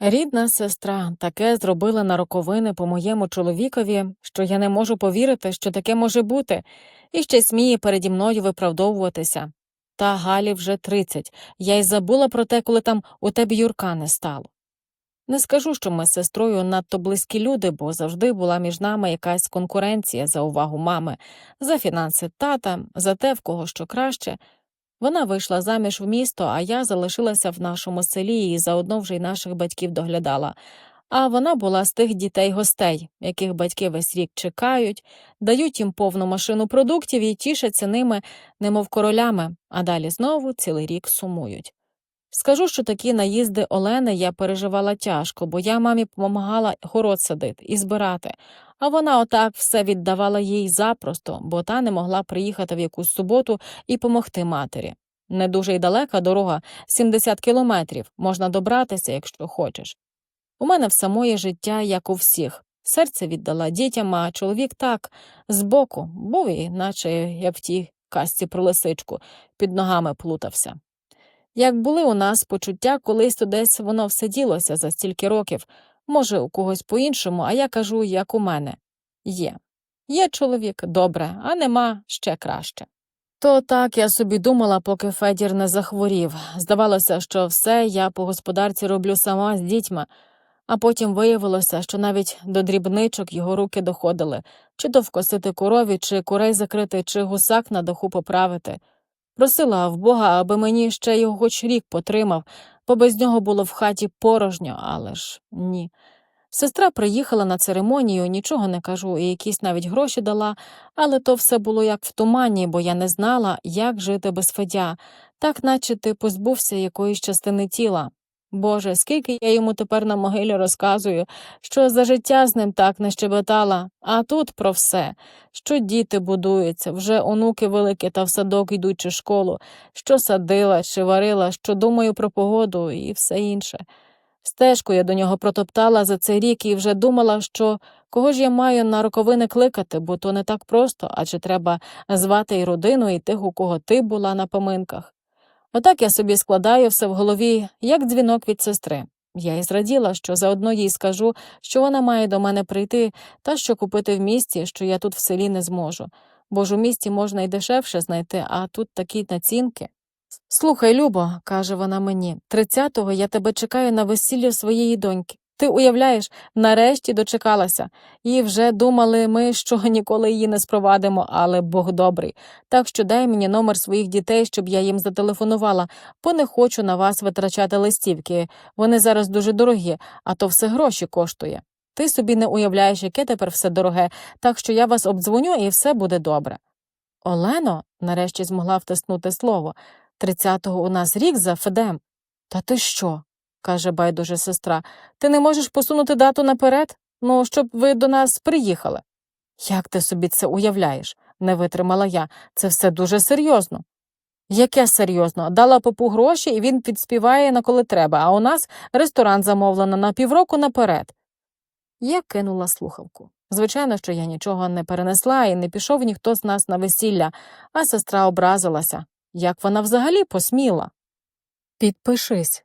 Рідна сестра таке зробила на роковини по моєму чоловікові, що я не можу повірити, що таке може бути, і ще сміє переді мною виправдовуватися. Та Галі вже тридцять, я й забула про те, коли там у тебе Юрка не стало. Не скажу, що ми з сестрою надто близькі люди, бо завжди була між нами якась конкуренція за увагу мами, за фінанси тата, за те, в кого що краще. Вона вийшла заміж в місто, а я залишилася в нашому селі і заодно вже й наших батьків доглядала. А вона була з тих дітей гостей, яких батьки весь рік чекають, дають їм повну машину продуктів і тішаться ними, немов королями, а далі знову цілий рік сумують. Скажу, що такі наїзди Олени я переживала тяжко, бо я мамі допомагала город садити і збирати, а вона отак все віддавала їй запросто, бо та не могла приїхати в якусь суботу і помогти матері. Не дуже й далека дорога 70 кілометрів, можна добратися, якщо хочеш. У мене в самої життя, як у всіх. Серце віддала дітям, а чоловік так, збоку, був і, наче я в тій казці про лисичку, під ногами плутався. Як були у нас почуття, колись то десь воно все ділося за стільки років, може, у когось по-іншому, а я кажу, як у мене. Є. Є чоловік добре, а нема ще краще. То так я собі думала, поки Федір не захворів. Здавалося, що все я по господарці роблю сама з дітьми, а потім виявилося, що навіть до дрібничок його руки доходили чи то вкосити корові, чи курей закрити, чи гусак на даху поправити. Просила в Бога, аби мені ще його хоч рік потримав, бо без нього було в хаті порожньо, але ж ні. Сестра приїхала на церемонію, нічого не кажу, і якісь навіть гроші дала, але то все було як в тумані, бо я не знала, як жити без Федя, так наче ти позбувся якоїсь частини тіла. Боже, скільки я йому тепер на могилі розказую, що за життя з ним так не щебетала, а тут про все, що діти будуються, вже онуки великі та в садок йдуть чи школу, що садила, чи варила, що думаю про погоду і все інше. Стежку я до нього протоптала за цей рік і вже думала, що кого ж я маю на роковини кликати, бо то не так просто, адже треба звати і родину, і тих, у кого ти була на поминках. Отак я собі складаю все в голові, як дзвінок від сестри. Я й зраділа, що заодно їй скажу, що вона має до мене прийти та що купити в місті, що я тут в селі не зможу. Бо ж у місті можна й дешевше знайти, а тут такі націнки. Слухай, Любо, каже вона мені, тридцятого я тебе чекаю на весілля своєї доньки. Ти уявляєш, нарешті дочекалася, і вже думали ми, що ніколи її не спровадимо, але Бог добрий. Так що дай мені номер своїх дітей, щоб я їм зателефонувала, бо не хочу на вас витрачати листівки. Вони зараз дуже дорогі, а то все гроші коштує. Ти собі не уявляєш, яке тепер все дороге, так що я вас обдзвоню і все буде добре. Олено, нарешті змогла втиснути слово, тридцятого у нас рік за Федем. Та ти що? Каже байдуже сестра. Ти не можеш посунути дату наперед? Ну, щоб ви до нас приїхали. Як ти собі це уявляєш? не витримала я. Це все дуже серйозно. Яке серйозно? Дала попу гроші, і він підспіває на коли треба, а у нас ресторан замовлено на півроку наперед. Я кинула слухавку. Звичайно, що я нічого не перенесла і не пішов ніхто з нас на весілля, а сестра образилася. Як вона взагалі посміла? Підпишись,